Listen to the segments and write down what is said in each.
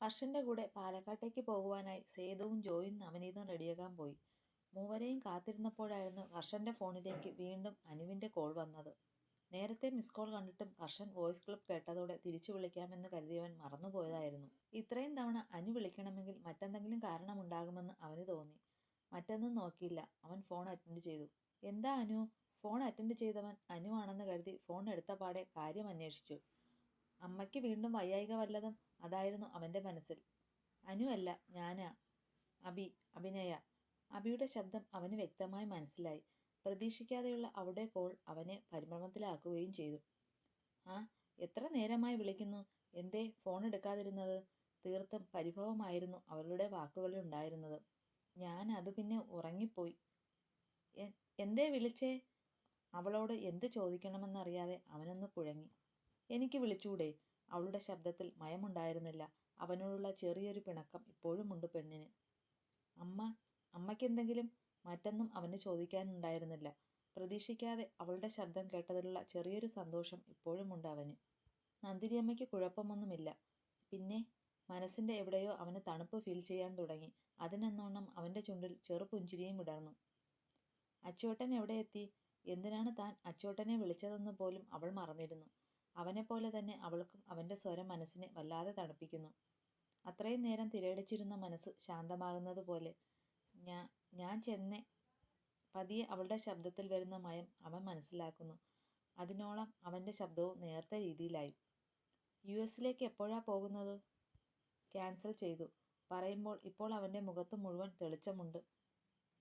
ഹർഷന്റെ കൂടെ പാലക്കാട്ടേക്ക് പോകുവാനായി സേതുവും ജോയും നവനീതും റെഡിയാകാൻ പോയി. മൂവരെയും കാത്തിരുന്നപ്പോഴായിരുന്നു ഹർഷന്റെ ഫോണിലേക്ക് വീണ്ടും അനുവിന്റെ കോൾ വന്നത്. നേരത്തെ മിസ് കോൾ കണ്ടിട്ടും ഹർഷൻ വോയിസ് ക്ലിപ്പ് കേട്ടതോടെ തിരിച്ചു വിളിക്കാമെന്ന് കരുതിയവൻ മറന്നുപോയതായിരുന്നു. ഇത്രയും തവണ അനു വിളിക്കണമെങ്കിൽ മറ്റെന്തെങ്കിലും കാരണമുണ്ടാകുമെന്ന് അവന് തോന്നി. മറ്റൊന്നും നോക്കിയില്ല. അവൻ ഫോൺ അറ്റൻഡ് ചെയ്തു. "എന്താ അനു " ഫോൺ അറ്റൻഡ് ചെയ്തവൻ അനുവാണെന്ന് കരുതി ഫോൺ എടുത്തപാടെ കാര്യം അന്വേഷിച്ചു. അമ്മയ്ക്ക് വീണ്ടും വയ്യായിക വല്ലതും അതായിരുന്നു അവന്റെ മനസ്സിൽ. "അനു അല്ല ഞാനാ. അബി. അഭിനയ. " അബിയുടെ ശബ്ദം അവന് വ്യക്തമായി മനസ്സിലായി. പ്രതീക്ഷിക്കാതെയുള്ള അവിടെ കോൾ അവനെ പരിഭ്രമത്തിലാക്കുകയും ചെയ്തു. "ആ എത്ര നേരമായി വിളിക്കുന്നു. എന്തേ ഫോൺ എടുക്കാതിരുന്നത്? " തീർത്തും പരിഭവമായിരുന്നു അവരുടെ വാക്കുകളിൽ ഉണ്ടായിരുന്നത് "ഞാൻ അത് പിന്നെ ഉറങ്ങിപ്പോയി. " "എന്തേ വിളിച്ചേ? " അവളോട് എന്ത് ചോദിക്കണമെന്നറിയാതെ അവനൊന്ന് കുഴങ്ങി. "എനിക്ക് വിളിച്ചൂടെ? " അവളുടെ ശബ്ദത്തിൽ മയമുണ്ടായിരുന്നില്ല. അവനോടുള്ള ചെറിയൊരു പിണക്കം ഇപ്പോഴുമുണ്ട് പെണ്ണിന്. "അമ്മ അമ്മയ്ക്കെന്തെങ്കിലും? " മറ്റൊന്നും അവന് ചോദിക്കാനുണ്ടായിരുന്നില്ല. പ്രതീക്ഷിക്കാതെ അവളുടെ ശബ്ദം കേട്ടതിലുള്ള ചെറിയൊരു സന്തോഷം ഇപ്പോഴുമുണ്ട് അവന്. നന്ദിനിയമ്മയ്ക്ക് കുഴപ്പമൊന്നുമില്ല. പിന്നെ? മനസ്സിന്റെ എവിടെയോ അവന് തണുപ്പ് ഫീൽ ചെയ്യാൻ തുടങ്ങി. അതിനെന്നോണം അവന്റെ ചുണ്ടിൽ ചെറുപുഞ്ചിരിയും വിടർന്നു. "അച്ചൂട്ടൻ എവിടെയെത്തി? എന്തിനാണ് താൻ അച്ചോട്ടനെ വിളിച്ചതെന്ന് പോലും അവൾ മറന്നിരുന്നു. അവനെപ്പോലെ തന്നെ അവൾക്കും അവന്റെ സ്വരം മനസ്സിനെ വല്ലാതെ തണുപ്പിക്കുന്നു. അത്രയും നേരം തിരയടിച്ചിരുന്ന മനസ്സ് ശാന്തമാകുന്നത് പോലെ. "ഞാൻ ചെന്നെ " പതിയെ അവളുടെ ശബ്ദത്തിൽ വരുന്ന മയം അവൻ മനസ്സിലാക്കുന്നു. അതിനോളം അവന്റെ ശബ്ദവും നേർത്ത രീതിയിലായി. യു എസിലേക്ക് എപ്പോഴാ പോകുന്നത്? " "ക്യാൻസൽ ചെയ്തു. " പറയുമ്പോൾ ഇപ്പോൾ അവന്റെ മുഖത്ത് മുഴുവൻ തെളിച്ചമുണ്ട്.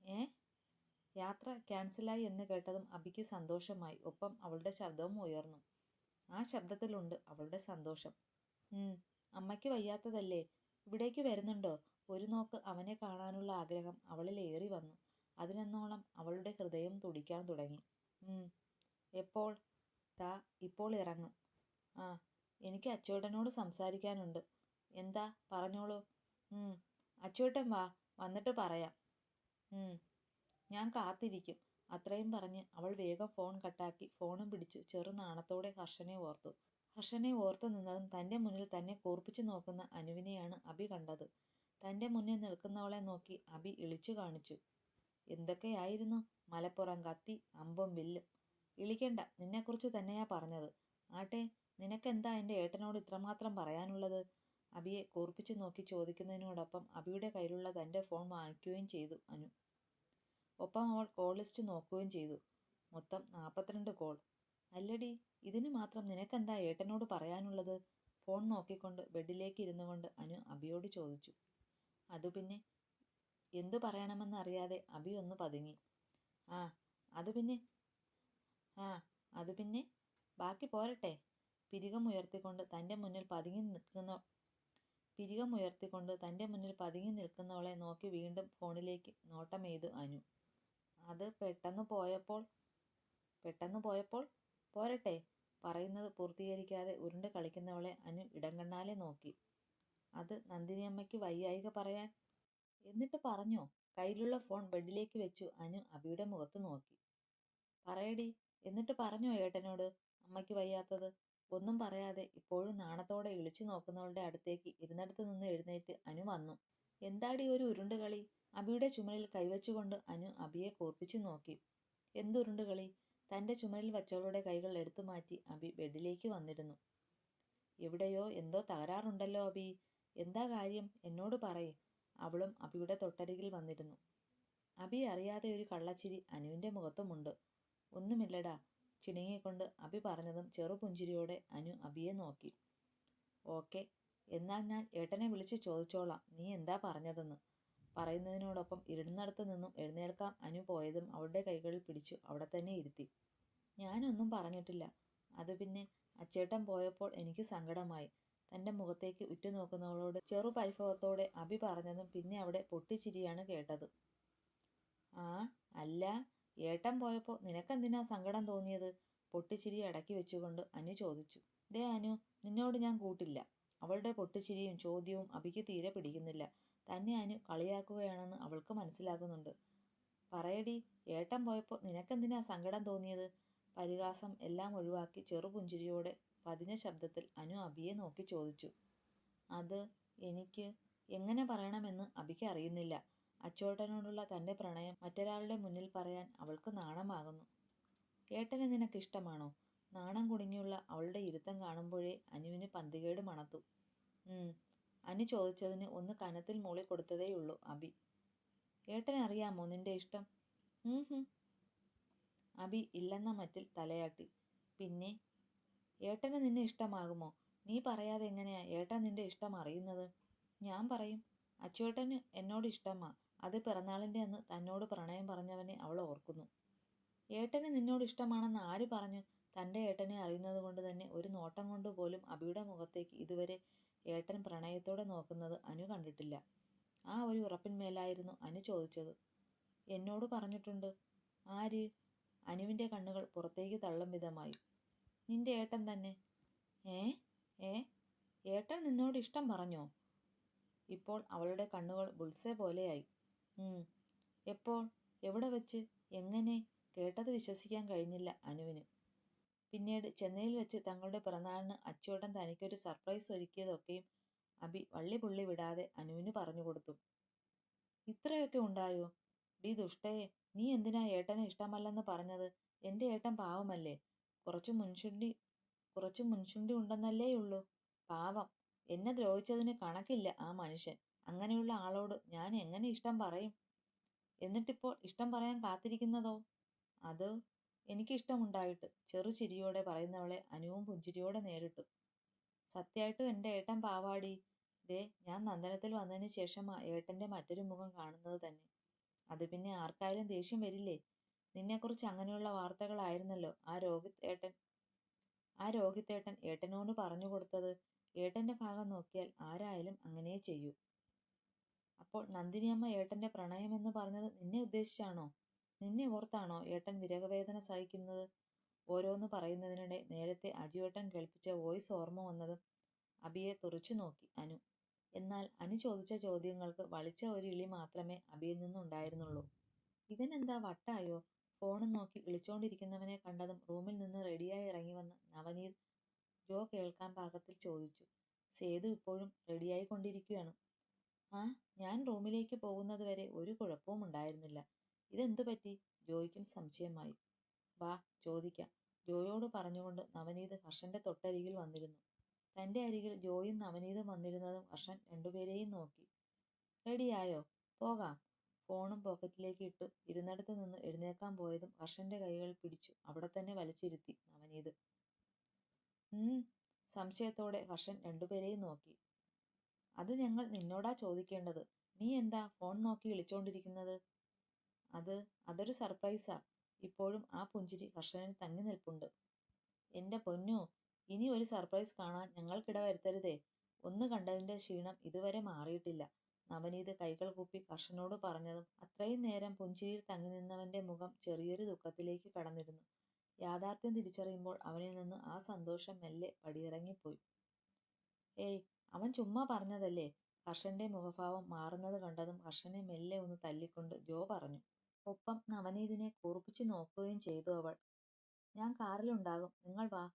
"ഏ? " യാത്ര ക്യാൻസലായി എന്ന് കേട്ടതും അബിക്ക് സന്തോഷമായി. ഒപ്പം അവളുടെ ശബ്ദവും ഉയർന്നു. ആ ശബ്ദത്തിലുണ്ട് അവളുടെ സന്തോഷം. "ഉം. അമ്മയ്ക്ക് വയ്യാത്തതല്ലേ? ഇവിടേക്ക് വരുന്നുണ്ടോ? " ഒരു നോക്ക് അവനെ കാണാനുള്ള ആഗ്രഹം അവളിൽ ഏറി വന്നു അതിനെന്നോളം അവളുടെ ഹൃദയം തുടിക്കാൻ തുടങ്ങി. "ഉം. എപ്പോൾ? " താ ഇപ്പോൾ ഇറങ്ങും. " "ആ. എനിക്ക് അച്ചോട്ടനോട് സംസാരിക്കാനുണ്ട്. " "എന്താ? പറഞ്ഞോളൂ. " "ഉം. അച്ചോട്ടൻ വാ. വന്നിട്ട് പറയാം. " "ഉം. ഞാൻ കാത്തിരിക്കും. " അത്രയും പറഞ്ഞ് അവൾ വേഗം ഫോൺ കട്ടാക്കി ഫോണും പിടിച്ച് ചെറുനാണത്തോടെ ഹർഷനെ ഓർത്തു. ഹർഷനെ ഓർത്തു നിന്നതും തന്റെ മുന്നിൽ തന്നെ കൂർപ്പിച്ചു നോക്കുന്ന അനുവിനെയാണ് അബി കണ്ടത്. തന്റെ മുന്നിൽ നിൽക്കുന്നവളെ നോക്കി അബി ഇളിച്ചു കാണിച്ചു. "എന്തൊക്കെയായിരുന്നു? മലപ്പുറം കത്തി അമ്പും വില്ലും. " "ഇളിക്കണ്ട. നിന്നെക്കുറിച്ച് തന്നെയാ പറഞ്ഞത്. " "ആട്ടെ. നിനക്കെന്താ എന്റെ ഏട്ടനോട് ഇത്രമാത്രം പറയാനുള്ളത്? " അബിയെ കൂർപ്പിച്ചു നോക്കി ചോദിക്കുന്നതിനോടൊപ്പം അബിയുടെ കയ്യിലുള്ള തന്റെ ഫോൺ വാങ്ങിക്കുകയും ചെയ്തു അനു. ഒപ്പം അവൾ കോൾ ലിസ്റ്റ് നോക്കുകയും ചെയ്തു. മൊത്തം നാൽപ്പത്തിരണ്ട് കോൾ. അല്ലടി ഇതിന് മാത്രം നിനക്കെന്താ ഏട്ടനോട് പറയാനുള്ളത്? " ഫോൺ നോക്കിക്കൊണ്ട് ബെഡിലേക്ക് ഇരുന്നു കൊണ്ട് അനു അബിയോട് ചോദിച്ചു. അത് പിന്നെ " എന്തു പറയണമെന്നറിയാതെ അബി ഒന്ന് പതുങ്ങി. "ആ അത് പിന്നെ ആ അത് പിന്നെ ബാക്കി പോരട്ടെ? " പിരികമുയർത്തിക്കൊണ്ട് തന്റെ മുന്നിൽ പതുങ്ങി നിൽക്കുന്നവളെ നോക്കി വീണ്ടും ഫോണിലേക്ക് നോട്ടമെയ്തു അനു. "അത് പെട്ടെന്ന് പോയപ്പോൾ. " "പെട്ടെന്ന് പോയപ്പോൾ? പോരട്ടെ? " പറയുന്നത് പൂർത്തീകരിക്കാതെ ഉരുണ്ട് കളിക്കുന്നവളെ അനു ഇടങ്കണ്ണാലെ നോക്കി. "അത് നന്ദിനിയമ്മയ്ക്ക് വയ്യായിക പറയാൻ. " "എന്നിട്ട് പറഞ്ഞോ? " കയ്യിലുള്ള ഫോൺ ബെഡിലേക്ക് വെച്ചു അനു അബിയുടെ മുഖത്ത് നോക്കി. പറയടി എന്നിട്ട് പറഞ്ഞോ ഏട്ടനോട് അമ്മയ്ക്ക് വയ്യാത്തത്? " ഒന്നും പറയാതെ ഇപ്പോഴും നാണത്തോടെ ഇളിച്ചു നോക്കുന്നവളുടെ അടുത്തേക്ക് ഇരുന്നിടത്ത് നിന്ന് എഴുന്നേറ്റ് അനു വന്നു. എന്താടി ഒരു ഉരുണ്ടുകളി? " അബിയുടെ ചുമലിൽ കൈവച്ചുകൊണ്ട് അനു അബിയെ കോർപ്പിച്ചു നോക്കി. എന്തുരുണ്ട് കളി " തന്റെ ചുമലിൽ വച്ചവളുടെ കൈകൾ എടുത്തു മാറ്റി അബി ബെഡിലേക്ക് വന്നിരുന്നു. "എവിടെയോ എന്തോ തകരാറുണ്ടല്ലോ അബി എന്താ കാര്യം? എന്നോട് പറയ്. " അവളും അബിയുടെ തൊട്ടരികിൽ വന്നിരുന്നു. അബി അറിയാതെ ഒരു കള്ളച്ചിരി അനുവിന്റെ മുഖത്തുമുണ്ട്. ഒന്നുമില്ലടാ " ചിണുങ്ങിക്കൊണ്ട് അബി പറഞ്ഞതും ചെറുപുഞ്ചിരിയോടെ അനു അബിയെ നോക്കി. ഓക്കെ എന്നാൽ ഞാൻ ഏട്ടനെ വിളിച്ച് ചോദിച്ചോളാം നീ എന്താ പറഞ്ഞതെന്ന്. " പറയുന്നതിനോടൊപ്പം ഇരുന്നിടത്ത് നിന്നും എഴുന്നേൽക്കാൻ അനു പോയതും അവളുടെ കൈകളിൽ പിടിച്ചു അവിടെത്തന്നെ ഇരുത്തി. "ഞാനൊന്നും പറഞ്ഞിട്ടില്ല. അത് പിന്നെ അച്ചേട്ടൻ പോയപ്പോൾ എനിക്ക് സങ്കടമായി. " തന്റെ മുഖത്തേക്ക് ഉറ്റുനോക്കുന്നവളോട് ചെറു പരിഭവത്തോടെ അഭി പറഞ്ഞതും പിന്നെ അവിടെ പൊട്ടിച്ചിരിയാണ് കേട്ടത്. "ആ അല്ല. ഏട്ടൻ പോയപ്പോൾ നിനക്കെന്തിനാ സങ്കടം തോന്നിയത്? " പൊട്ടിച്ചിരി അടക്കി വെച്ചുകൊണ്ട് അനു ചോദിച്ചു. "ദേ അനു. നിന്നോട് ഞാൻ കൂട്ടില്ല. " അവളുടെ പൊട്ടിച്ചിരിയും ചോദ്യവും അഭിക്ക് തീരെ പിടിക്കുന്നില്ല. തന്നെ അനു കളിയാക്കുകയാണെന്ന് അവൾക്ക് മനസ്സിലാകുന്നുണ്ട്. പറയടി ഏട്ടൻ പോയപ്പോൾ നിനക്കെന്തിനാ സങ്കടം തോന്നിയത്? " പരിഹാസം എല്ലാം ഒഴിവാക്കി ചെറുപുഞ്ചിരിയോടെ പതിഞ്ഞ ശബ്ദത്തിൽ അനു അബിയെ നോക്കി ചോദിച്ചു. "അത് എനിക്ക് എങ്ങനെ പറയണമെന്ന് അബിക്ക് അറിയുന്നില്ല അച്ചോട്ടനോടുള്ള തന്റെ പ്രണയം മറ്റൊരാളുടെ മുന്നിൽ പറയാൻ അവൾക്ക് നാണമാകുന്നു ഏട്ടനെ നിനക്കിഷ്ടമാണോ നാണം കുടുങ്ങിയുള്ള അവളുടെ ഇരുത്തം കാണുമ്പോഴേ അനുവിന് പന്തികേട് മണത്തു അനു ചോദിച്ചതിന് ഒന്ന് കനത്തിൽ മൂളി കൊടുത്തതേയുള്ളൂ അബി. ഏട്ടനറിയാമോ നിന്റെ ഇഷ്ടം? അബി ഇല്ലെന്ന മറ്റിൽ തലയാട്ടി. പിന്നെ ഏട്ടന് നിന്നെ ഇഷ്ടമാകുമോ? നീ പറയാതെ എങ്ങനെയാ ഏട്ടൻ നിന്റെ ഇഷ്ടം അറിയുന്നത്? ഞാൻ പറയും അച്ചുവേട്ടന് എന്നോട് ഇഷ്ടമാ. അത് പിറന്നാളിന്റെ അന്ന് തന്നോട് പ്രണയം പറഞ്ഞവനെ അവൾ ഓർക്കുന്നു. ഏട്ടന് നിന്നോട് ഇഷ്ടമാണെന്ന് ആര് പറഞ്ഞു? തന്റെ ഏട്ടനെ അറിയുന്നത് കൊണ്ട് തന്നെ ഒരു നോട്ടം കൊണ്ട് പോലും അബിയുടെ മുഖത്തേക്ക് ഇതുവരെ ഏട്ടൻ പ്രണയത്തോടെ നോക്കുന്നത് അനു കണ്ടിട്ടില്ല. ആ ഒരു ഉറപ്പിന്മേലായിരുന്നു അനു ചോദിച്ചത്. എന്നോട് പറഞ്ഞിട്ടുണ്ട് ആര്? അനുവിന്റെ കണ്ണുകൾ പുറത്തേക്ക് തള്ളും വിധമായി. നിന്റെ ഏട്ടൻ തന്നെ. ഏ? ഏ? ഏട്ടൻ നിന്നോട് ഇഷ്ടം പറഞ്ഞോ? ഇപ്പോൾ അവളുടെ കണ്ണുകൾ ബുൾസെ പോലെയായി. എപ്പോൾ? എവിടെ വെച്ച്? എങ്ങനെ? കേട്ടത് വിശ്വസിക്കാൻ കഴിഞ്ഞില്ല അനുവിന്. പിന്നീട് ചെന്നൈയിൽ വെച്ച് തങ്ങളുടെ പിറന്നാളിന് തനിക്ക് തനിക്കൊരു സർപ്രൈസ് ഒരുക്കിയതൊക്കെയും അബി വള്ളി പുള്ളി വിടാതെ അനുവിന് പറഞ്ഞു കൊടുത്തു. ഇത്രയൊക്കെ ഉണ്ടായോ? ഡി ദുഷ്ടയെ നീ എന്തിനാ ഏട്ടനെ ഇഷ്ടമല്ലെന്ന് പറഞ്ഞത്? എന്റെ ഏട്ടൻ പാവമല്ലേ? കുറച്ചു മുൻശുണ്ടി കുറച്ചു മുൻശുണ്ടി ഉണ്ടെന്നല്ലേ ഉള്ളൂ. പാവം എന്നെ ദ്രോഹിച്ചതിന് കണക്കില്ല ആ മനുഷ്യൻ. അങ്ങനെയുള്ള ആളോട് ഞാൻ എങ്ങനെ ഇഷ്ടം പറയും? എന്നിട്ടിപ്പോൾ ഇഷ്ടം പറയാൻ കാത്തിരിക്കുന്നതോ? അത് എനിക്കിഷ്ടമുണ്ടായിട്ട്. ചെറു ചിരിയോടെ പറയുന്നവളെ അനുവും പുഞ്ചിരിയോടെ നേരിട്ടു. സത്യമായിട്ടും എന്റെ ഏട്ടൻ പാവാടി. ദേ ഞാൻ നന്ദനത്തിൽ വന്നതിന് ശേഷം ഏട്ടന്റെ മറ്റൊരു മുഖം കാണുന്നത് തന്നെ. അത് പിന്നെ ആർക്കായാലും ദേഷ്യം വരില്ലേ? നിന്നെക്കുറിച്ച് അങ്ങനെയുള്ള വാർത്തകളായിരുന്നല്ലോ ആ രോഹിത് ഏട്ടൻ. ആ രോഹിത്തേട്ടൻ ഏട്ടനോട് പറഞ്ഞു കൊടുത്തത് ഏട്ടന്റെ ഭാഗം നോക്കിയാൽ ആരായാലും അങ്ങനെ ചെയ്യൂ. അപ്പോൾ നന്ദിനിയമ്മ ഏട്ടന്റെ പ്രണയമെന്ന് പറഞ്ഞത് നിന്നെ ഉദ്ദേശിച്ചാണോ? നിന്നെ ഓർത്താണോ ഏട്ടൻ വിരഹവേദന സഹിക്കുന്നത്? ഓരോന്ന് പറയുന്നതിനിടെ നേരത്തെ അജുവേട്ടൻ കേൾപ്പിച്ച വോയിസ് ഓർമ്മ വന്നതും അബിയെ തുറച്ചു നോക്കി അനു. എന്നാൽ അനു ചോദിച്ച ചോദ്യങ്ങൾക്ക് വളിച്ച ഒരു ഇളി മാത്രമേ അബിയിൽ നിന്നുണ്ടായിരുന്നുള്ളൂ. ഇവൻ എന്താ വട്ടായോ? ഫോണും നോക്കി വിളിച്ചോണ്ടിരിക്കുന്നവനെ കണ്ടതും റൂമിൽ നിന്ന് റെഡിയായി ഇറങ്ങി വന്ന നവനീത് ജോ കേൾക്കാൻ പാകത്തിൽ ചോദിച്ചു. സേതു ഇപ്പോഴും റെഡിയായി കൊണ്ടിരിക്കുകയാണ് ആ ഞാൻ റൂമിലേക്ക് പോകുന്നതുവരെ ഒരു കുഴപ്പവും ഉണ്ടായിരുന്നില്ല. ഇതെന്തു പറ്റി? ജോയിക്കും സംശയമായി. വാ ചോദിക്കാം. ജോയോട് പറഞ്ഞുകൊണ്ട് നവനീത് ഹർഷന്റെ തൊട്ടരികിൽ വന്നിരുന്നു. തന്റെ അരികിൽ ജോയും നവനീതും വന്നിരുന്നതും ഹർഷൻ രണ്ടുപേരെയും നോക്കി. റെഡിയായോ പോകാം. ഫോണും പോക്കറ്റിലേക്ക് ഇട്ടു ഇരുന്നിടത്ത് നിന്ന് എഴുന്നേക്കാൻ പോയതും ഹർഷന്റെ കൈകൾ പിടിച്ചു അവിടെ തന്നെ വലിച്ചിരുത്തി നവനീത്. സംശയത്തോടെ ഹർഷൻ രണ്ടുപേരെയും നോക്കി. അത് ഞങ്ങൾ നിന്നോടാ ചോദിക്കേണ്ടത്. നീ എന്താ ഫോൺ നോക്കി വിളിച്ചോണ്ടിരിക്കുന്നത്? അത് അതൊരു സർപ്രൈസാ ഇപ്പോഴും ആ പുഞ്ചിരി കർഷകന് തങ്ങി നിൽപ്പുണ്ട്. എന്റെ പൊന്നു ഇനി ഒരു സർപ്രൈസ് കാണാൻ ഞങ്ങൾക്കിട വരുത്തരുതേ. ഒന്ന് കണ്ടതിന്റെ ക്ഷീണം ഇതുവരെ മാറിയിട്ടില്ല. നവനീത് കൈകൾ കൂപ്പി കർഷനോട് പറഞ്ഞതും അത്രയും നേരം പുഞ്ചിരിയിൽ തങ്ങി നിന്നവന്റെ മുഖം ചെറിയൊരു ദുഃഖത്തിലേക്ക് കടന്നിരുന്നു. യാഥാർത്ഥ്യം തിരിച്ചറിയുമ്പോൾ അവനിൽ നിന്ന് ആ സന്തോഷം മെല്ലെ പടിയിറങ്ങിപ്പോയി. ഏയ് അവൻ ചുമ്മാ പറഞ്ഞതല്ലേ? കർഷന്റെ മുഖഭാവം മാറുന്നത് കണ്ടതും കർഷനെ മെല്ലെ ഒന്ന് തല്ലിക്കൊണ്ട് ജോ പറഞ്ഞു. ഒപ്പം നവനീതിനെ കൂർപ്പിച്ചു നോക്കുകയും ചെയ്തു അവൾ. ഞാൻ കാറിലുണ്ടാകും. നിങ്ങൾ വാ.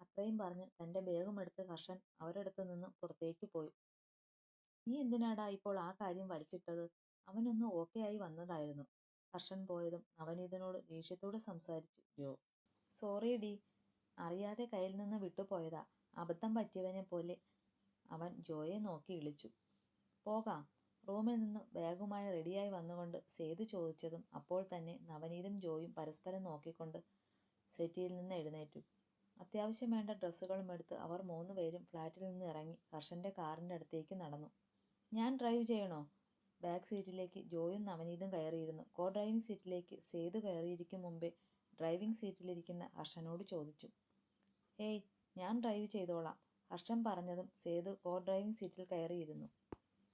അത്രയും പറഞ്ഞ് തന്റെ ബേഗമെടുത്ത് കർഷൻ അവരടുത്ത് നിന്ന് പുറത്തേക്ക് പോയി. നീ എന്തിനാടാ ഇപ്പോൾ ആ കാര്യം വലിച്ചിട്ടത്? അവനൊന്ന് ഓക്കെ ആയി വന്നതായിരുന്നു. കർഷൻ പോയതും നവനീതനോട് ദേഷ്യത്തോട് സംസാരിച്ചു. സോറി ഡി. അറിയാതെ കയ്യിൽ നിന്ന് വിട്ടുപോയതാ. അബദ്ധം പറ്റിയവനെ പോലെ അവൻ ജോയെ നോക്കി ഇളിച്ചു. പോകാം. റൂമിൽ നിന്ന് ബാഗുമായി റെഡിയായി വന്നുകൊണ്ട് സേതു ചോദിച്ചതും അപ്പോൾ തന്നെ നവനീതും ജോയും പരസ്പരം നോക്കിക്കൊണ്ട് സെറ്റിയിൽ നിന്ന് എഴുന്നേറ്റു. അത്യാവശ്യം വേണ്ട ഡ്രസ്സുകളും എടുത്ത് അവർ മൂന്നുപേരും ഫ്ലാറ്റിൽ നിന്ന് ഇറങ്ങി കർഷന്റെ കാറിന്റെ അടുത്തേക്ക് നടന്നു. ഞാൻ ഡ്രൈവ് ചെയ്യണോ? ബാക്ക് സീറ്റിലേക്ക് ജോയും നവനീതും കയറിയിരുന്നു. കോ ഡ്രൈവിംഗ് സീറ്റിലേക്ക് സേതു കയറിയിരിക്കും മുമ്പേ ഡ്രൈവിംഗ് സീറ്റിലിരിക്കുന്ന ഹർഷനോട് ചോദിച്ചു. ഏയ് ഞാൻ ഡ്രൈവ് ചെയ്തോളാം ഹർഷൻ പറഞ്ഞതും സേതു കോ ഡ്രൈവിംഗ് സീറ്റിൽ കയറിയിരുന്നു.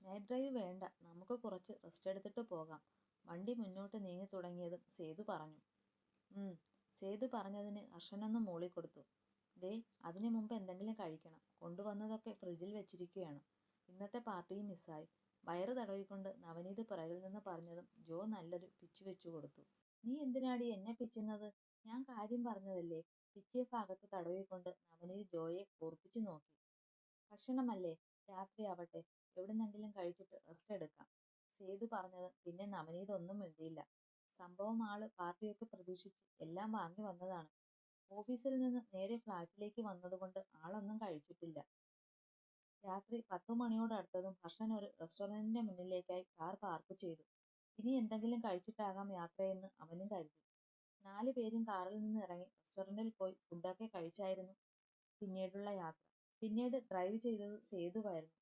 നൈറ്റ് ഡ്രൈവ് വേണ്ട. നമുക്ക് കുറച്ച് റെസ്റ്റ് എടുത്തിട്ട് പോകാം. വണ്ടി മുന്നോട്ട് നീങ്ങി തുടങ്ങിയതും സേതു പറഞ്ഞു. സേതു പറഞ്ഞതിന് ഹർഷനൊന്ന് മൂളിക്കൊടുത്തു ദേ അതിനു മുമ്പ് എന്തെങ്കിലും കഴിക്കണം. കൊണ്ടുവന്നതൊക്കെ ഫ്രിഡ്ജിൽ വെച്ചിരിക്കുകയാണ്. ഇന്നത്തെ പാർട്ടിയും മിസ്സായി വയറ് തടവിക്കൊണ്ട് നവനീത് പിറകിൽ നിന്ന് പറഞ്ഞതും ജോ നല്ലൊരു പിച്ചു വെച്ചു കൊടുത്തു. നീ എന്തിനാടി എന്നെ പിച്ചുന്നത്? ഞാൻ കാര്യം പറഞ്ഞതല്ലേ? പിച്ചിയ ഭാഗത്ത് തടവിക്കൊണ്ട് നവനീത് ജോയെ കൂർപ്പിച്ചു നോക്കി. ഭക്ഷണമല്ലേ? രാത്രിയാവട്ടെ എവിടുന്നെങ്കിലും കഴിച്ചിട്ട് റെസ്റ്റ് എടുക്കാം. സേതു പറഞ്ഞത് പിന്നെ നവനീത് ഒന്നും മിണ്ടിയില്ല. സംഭവം ആൾ പാർട്ടിയൊക്കെ പ്രതീക്ഷിച്ച് എല്ലാം വാങ്ങി വന്നതാണ്. ഓഫീസിൽ നിന്ന് നേരെ ഫ്ലാറ്റിലേക്ക് വന്നതുകൊണ്ട് ആളൊന്നും കഴിച്ചിട്ടില്ല. രാത്രി പത്തു മണിയോടടുത്തതും ഹർഷൻ ഒരു റെസ്റ്റോറന്റിന്റെ മുന്നിലേക്കായി കാർ പാർക്ക് ചെയ്തു. ഇനി എന്തെങ്കിലും കഴിച്ചിട്ടാകാം യാത്രയെന്ന് അവനും കരുതി. നാല് പേരും കാറിൽ നിന്ന് ഇറങ്ങി റെസ്റ്റോറന്റിൽ പോയി ഫുഡൊക്കെ കഴിച്ചായിരുന്നു പിന്നീടുള്ള യാത്ര. പിന്നീട് ഡ്രൈവ് ചെയ്തത് സേതുവായിരുന്നു.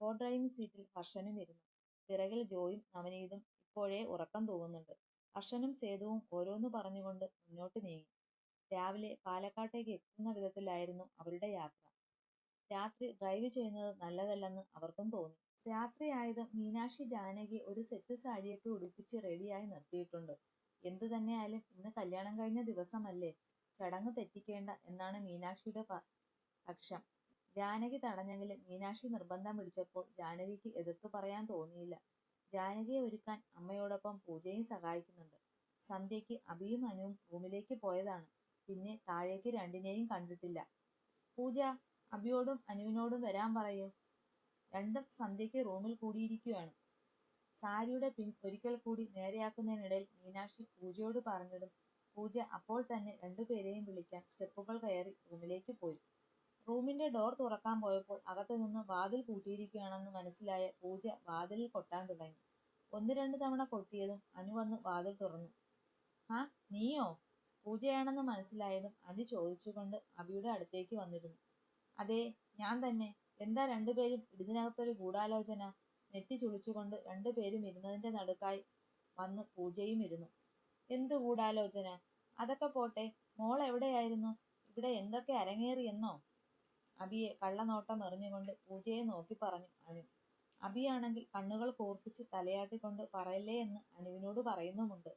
കോ ഡ്രൈവിംഗ് സീറ്റിൽ ഹർഷനും ഇരുന്നു പിറകിൽ ജോയും നവനീതും ഇപ്പോഴേ ഉറക്കം തോന്നുന്നുണ്ട് ഹർഷനും സേതുവും ഓരോന്ന് പറഞ്ഞുകൊണ്ട് മുന്നോട്ട് നീങ്ങി. രാവിലെ പാലക്കാട്ടേക്ക് എത്തുന്ന വിധത്തിലായിരുന്നു അവരുടെ യാത്ര. രാത്രി ഡ്രൈവ് ചെയ്യുന്നത് നല്ലതല്ലെന്ന് അവർക്കും തോന്നി. രാത്രിയായത് മീനാക്ഷി ജാനകി ഒരു സെറ്റ് സാരിയൊക്കെ ഉടുപ്പിച്ച് റെഡിയായി നിർത്തിയിട്ടുണ്ട്. എന്തു തന്നെയായാലും ഇന്ന് കല്യാണം കഴിഞ്ഞ ദിവസമല്ലേ? ചടങ്ങ് തെറ്റിക്കേണ്ട എന്നാണ് മീനാക്ഷിയുടെ പക്ഷം. ജാനകി തടഞ്ഞെങ്കിലും മീനാക്ഷി നിർബന്ധം പിടിച്ചപ്പോൾ ജാനകിക്ക് എതിർത്തു പറയാൻ തോന്നിയില്ല. ജാനകിയെ ഒരുക്കാൻ അമ്മയോടൊപ്പം പൂജയും സഹായിക്കുന്നുണ്ട്. സന്ധ്യയ്ക്ക് അഭിയും അനുവും റൂമിലേക്ക് പോയതാണ്. പിന്നെ താഴേക്ക് രണ്ടിനെയും കണ്ടിട്ടില്ല. പൂജ അഭിയോടും അനുവിനോടും വരാൻ പറയൂ. രണ്ടും സന്ധ്യയ്ക്ക് റൂമിൽ കൂടിയിരിക്കുകയാണ്. സാരിയുടെ പിൻ ഒരിക്കൽ കൂടി നേരെയാക്കുന്നതിനിടയിൽ മീനാക്ഷി പൂജയോട് പറഞ്ഞതും പൂജ അപ്പോൾ തന്നെ രണ്ടുപേരെയും വിളിക്കാൻ സ്റ്റെപ്പുകൾ കയറി റൂമിലേക്ക് പോയി. റൂമിന്റെ ഡോർ തുറക്കാൻ പോയപ്പോൾ അകത്തു നിന്ന് വാതിൽ പൂട്ടിയിരിക്കുകയാണെന്ന് മനസ്സിലായ പൂജ വാതിലിൽ കൊട്ടാൻ തുടങ്ങി. ഒന്ന് രണ്ട് തവണ കൊട്ടിയതും അനു വന്ന് വാതിൽ തുറന്നു. ആ നീയോ? പൂജയാണെന്ന് മനസ്സിലായതും അനു ചോദിച്ചുകൊണ്ട് അബിയുടെ അടുത്തേക്ക് വന്നിരുന്നു. അതെ ഞാൻ തന്നെ. എന്താ രണ്ടുപേരും ഇതിനകത്തൊരു ഗൂഢാലോചന? നെറ്റി ചുളിച്ചുകൊണ്ട് രണ്ടുപേരും ഇരുന്നതിന്റെ നടുക്കായി വന്ന് പൂജയും ഇരുന്നു. എന്ത് ഗൂഢാലോചന? അതൊക്കെ പോട്ടെ. മോൾ എവിടെയായിരുന്നു? ഇവിടെ എന്തൊക്കെ അരങ്ങേറിയെന്നോ? അബിയെ കള്ളനോട്ടം എറിഞ്ഞുകൊണ്ട് പൂജയെ നോക്കി പറഞ്ഞു അനു. അബിയാണെങ്കിൽ കണ്ണുകൾ കൂർപ്പിച്ച് തലയാട്ടിക്കൊണ്ട് പറയല്ലേ എന്ന് അനുവിനോട് പറയുന്നുമുണ്ട്.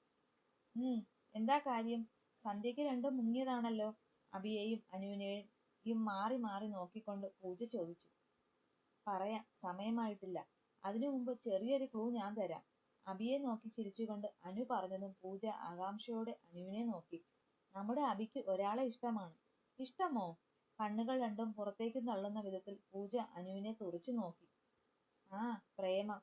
എന്താ കാര്യം? സന്ധ്യയ്ക്ക് രണ്ടും മുങ്ങിയതാണല്ലോ. അബിയെയും അനുവിനെയും മാറി മാറി നോക്കിക്കൊണ്ട് പൂജ ചോദിച്ചു. പറയാ സമയമായിട്ടില്ല. അതിനു മുമ്പ് ചെറിയൊരു ക്ലൂ ഞാൻ തരാം. അബിയെ നോക്കി ചിരിച്ചുകൊണ്ട് അനു പറഞ്ഞതും പൂജ ആകാംക്ഷയോടെ അനുവിനെ നോക്കി. നമ്മുടെ അബിക്ക് ഒരാളെ ഇഷ്ടമാണ്. ഇഷ്ടമോ? കണ്ണുകൾ രണ്ടും പുറത്തേക്ക് തള്ളുന്ന വിധത്തിൽ പൂജ അനുവിനെ തുറച്ചു നോക്കി. ആ പ്രേമ.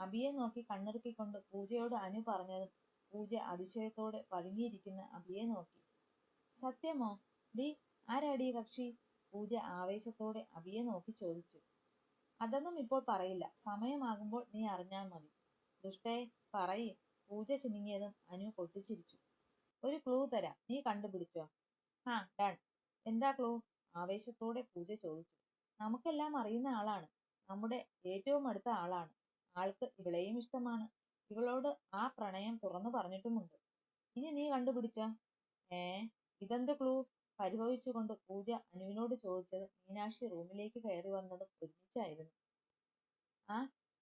അബിയെ നോക്കി കണ്ണിറുക്കിക്കൊണ്ട് പൂജയോട് അനു പറഞ്ഞതും പൂജ അതിശയത്തോടെ പതുങ്ങിയിരിക്കുന്ന അബിയെ നോക്കി. സത്യമോ? ഡി ആരാടി കക്ഷി പൂജ ആവേശത്തോടെ അബിയെ നോക്കി ചോദിച്ചു. അതൊന്നും ഇപ്പോൾ പറയില്ല. സമയമാകുമ്പോൾ നീ അറിഞ്ഞാൽ മതി. ദുഷ്ടേ പറയ്. പൂജ ചുരുങ്ങിയതും അനു പൊട്ടിച്ചിരിച്ചു. ഒരു ക്ലൂ തരാം. നീ കണ്ടുപിടിച്ചോ? ആ ഡൺ. എന്താ ക്ലൂ? ആവേശത്തോടെ പൂജ ചോദിച്ചു. നമുക്കെല്ലാം അറിയുന്ന ആളാണ്. നമ്മുടെ ഏറ്റവും അടുത്ത ആളാണ്. ആൾക്ക് ഇവളെയും ഇഷ്ടമാണ്. ഇവളോട് ആ പ്രണയം തുറന്നു പറഞ്ഞിട്ടുമുണ്ട്. ഇനി നീ കണ്ടുപിടിച്ച? ഏ ഇതെന്ത് ക്ലൂ? പരിഭവിച്ചുകൊണ്ട് പൂജ അനുവിനോട് ചോദിച്ചത് മീനാക്ഷി റൂമിലേക്ക് കയറി വന്നതും ഒരുമിച്ചായിരുന്നു. ആ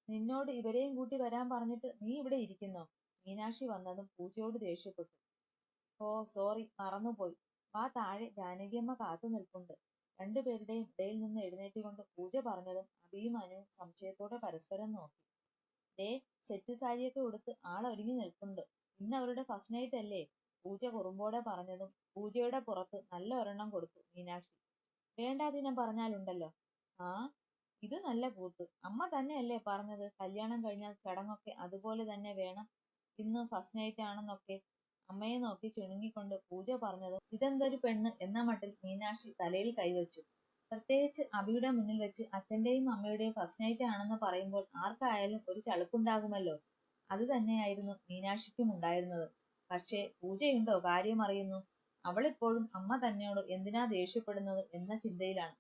നിന്നോട് ഇവരെയും കൂട്ടി വരാൻ പറഞ്ഞിട്ട് നീ ഇവിടെ ഇരിക്കുന്നോ? മീനാക്ഷി വന്നതും പൂജയോട് ദേഷ്യപ്പെട്ടു. ഓ സോറി മറന്നുപോയി. വാ താഴെ ജാനകിയമ്മ കാത്തു നിൽപ്പുണ്ട്. രണ്ടുപേരുടെയും ഇടയിൽ നിന്ന് എഴുന്നേറ്റുകൊണ്ട് പൂജ പറഞ്ഞതും അനുവും സംശയത്തോടെ പരസ്പരം നോക്കി. ദേ സെറ്റ് സാരിയൊക്കെ ഉടുത്ത് ആളൊരുങ്ങി നിൽപ്പുണ്ട്. ഇന്ന് അവരുടെ ഫസ്റ്റ് നൈറ്റ് അല്ലേ? പൂജ കുറുമ്പോടെ പറഞ്ഞതും പൂജയുടെ പുറത്ത് നല്ല ഒരെണ്ണം കൊടുത്തു മീനാക്ഷി. വേണ്ടാതിനം പറഞ്ഞാലുണ്ടല്ലോ. ആ ഇത് നല്ല കൂത്ത്. അമ്മ തന്നെയല്ലേ പറഞ്ഞത്? കല്യാണം കഴിഞ്ഞാൽ ചടങ്ങൊക്കെ അതുപോലെ തന്നെ വേണം. ഇന്ന് ഫസ്റ്റ് നൈറ്റ് ആണെന്നൊക്കെ അമ്മയെ നോക്കി ചുണുങ്ങിക്കൊണ്ട് പൂജ പറഞ്ഞത് ഇതെന്തൊരു പെണ്ണ് എന്ന മട്ടിൽ മീനാക്ഷി തലയിൽ കൈവച്ചു. പ്രത്യേകിച്ച് അബിയുടെ മുന്നിൽ വെച്ച് അച്ഛന്റെയും അമ്മയുടെയും ഫസ്റ്റ് നൈറ്റ് ആണെന്ന് പറയുമ്പോൾ ആർക്കായാലും ഒരു ചളുപ്പുണ്ടാകുമല്ലോ. അത് തന്നെയായിരുന്നു മീനാക്ഷിക്കും ഉണ്ടായിരുന്നത്. പക്ഷേ പൂജയുണ്ടോ കാര്യം അറിയുന്നു. അവളിപ്പോഴും അമ്മ തന്നെയോട് എന്തിനാ ദേഷ്യപ്പെടുന്നത് എന്ന ചിന്തയിലാണ്.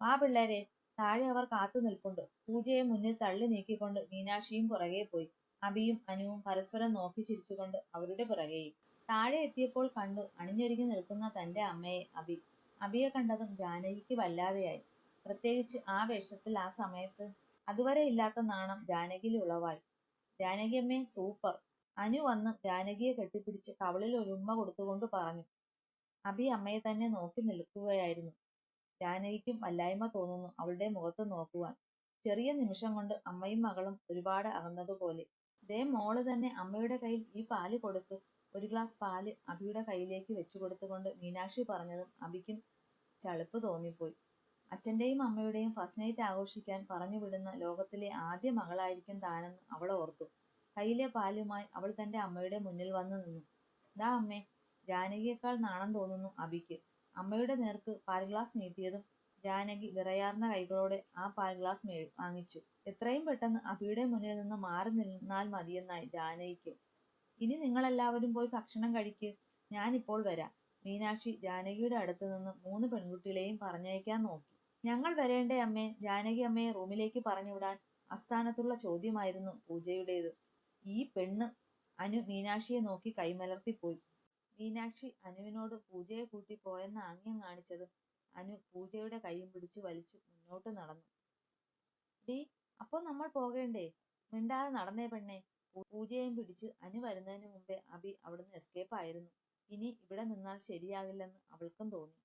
ആ പിള്ളേരെ താഴെ അവർ കാത്തു നിൽപ്പുണ്ട്. പൂജയെ മുന്നിൽ തള്ളി നീക്കിക്കൊണ്ട് മീനാക്ഷിയും പുറകെ പോയി. അബിയും അനുവും പരസ്പരം നോക്കി ചിരിച്ചുകൊണ്ട് അവരുടെ പിറകെയും. താഴെ എത്തിയപ്പോൾ കണ്ടു അണിഞ്ഞൊരുങ്ങി നിൽക്കുന്ന തന്റെ അമ്മയെ അബി അബിയെ കണ്ടതും ജാനകിക്ക് വല്ലാതെയായി. പ്രത്യേകിച്ച് ആ വേഷത്തിൽ ആ സമയത്ത് അതുവരെ ഇല്ലാത്ത നാണം ജാനകിയിൽ ഉളവായി. ജാനകിയമ്മേ സൂപ്പർ. അനു വന്ന് ജാനകിയെ കെട്ടിപ്പിടിച്ച് കവളിൽ ഒരു ഉമ്മ കൊടുത്തുകൊണ്ട് പറഞ്ഞു. അബി അമ്മയെ തന്നെ നോക്കി നിൽക്കുകയായിരുന്നു. ജാനകിക്കും വല്ലായ്മ തോന്നുന്നു അവളുടെ മുഖത്ത് നോക്കുവാൻ. ചെറിയ നിമിഷം കൊണ്ട് അമ്മയും മകളും ഒരുപാട് അകന്നതുപോലെ. ദേ മോൾ തന്നെ അമ്മയുടെ കയ്യിൽ ഈ പാൽ കൊടുക്ക് ഒരു ഗ്ലാസ് പാൽ അബിയുടെ കയ്യിലേക്ക് വെച്ചു കൊടുത്തുകൊണ്ട് മീനാക്ഷി പറഞ്ഞതും അബിക്കും ചളുപ്പ് തോന്നിപ്പോയി. അച്ഛന്റെയും അമ്മയുടെയും ഫസ്റ്റ് നൈറ്റ് ആഘോഷിക്കാൻ പറഞ്ഞു വിടുന്ന ലോകത്തിലെ ആദ്യ മകളായിരിക്കും താനെന്ന് അവൾ ഓർത്തു. കയ്യിലെ പാലുമായി അവൾ തന്റെ അമ്മയുടെ മുന്നിൽ വന്നു നിന്നു. ദാ അമ്മേ ജാനകിയേക്കാൾ നാണം തോന്നുന്നു അബിക്ക്. അമ്മയുടെ നേർക്ക് പാൽ ഗ്ലാസ് നീട്ടിയതും ജാനകി വിറയാർന്ന കൈകളോടെ ആ പാൽ ഗ്ലാസ് വാങ്ങിച്ചു. എത്രയും പെട്ടെന്ന് അബിയുടെ മുന്നിൽ നിന്ന് മാറി നിന്നാൽ മതിയെന്നായി ജാനകിക്ക്. ഇനി നിങ്ങളെല്ലാവരും പോയി ഭക്ഷണം കഴിക്ക്. ഞാനിപ്പോൾ വരാം. മീനാക്ഷി ജാനകിയുടെ അടുത്ത് നിന്ന് മൂന്ന് പെൺകുട്ടികളെയും പറഞ്ഞയക്കാൻ നോക്കി. ഞങ്ങൾ വരേണ്ടേ അമ്മേ? ജാനകി അമ്മയെ റൂമിലേക്ക് പറഞ്ഞുവിടാൻ അസ്ഥാനത്തുള്ള ചോദ്യമായിരുന്നു പൂജയുടേത്. ഈ പെണ്ണ് അനു മീനാക്ഷിയെ നോക്കി കൈമലർത്തിപ്പോയി. മീനാക്ഷി അനുവിനോട് പൂജയെ കൂട്ടി പോയെന്ന് ആംഗ്യം കാണിച്ചത് അനു പൂജയുടെ കൈയും പിടിച്ചു വലിച്ചു മുന്നോട്ട് നടന്നു. ഡീ അപ്പോൾ നമ്മൾ പോകേണ്ടേ? മിണ്ടാതെ നടന്നേ പെണ്ണെ. പൂജയും പിടിച്ച് അനു വരുന്നതിന് മുമ്പേ അബി അവിടുന്ന് എസ്കേപ്പ് ആയിരുന്നു. ഇനി ഇവിടെ നിന്നാൽ ശരിയാകില്ലെന്ന് അവൾക്കും തോന്നി.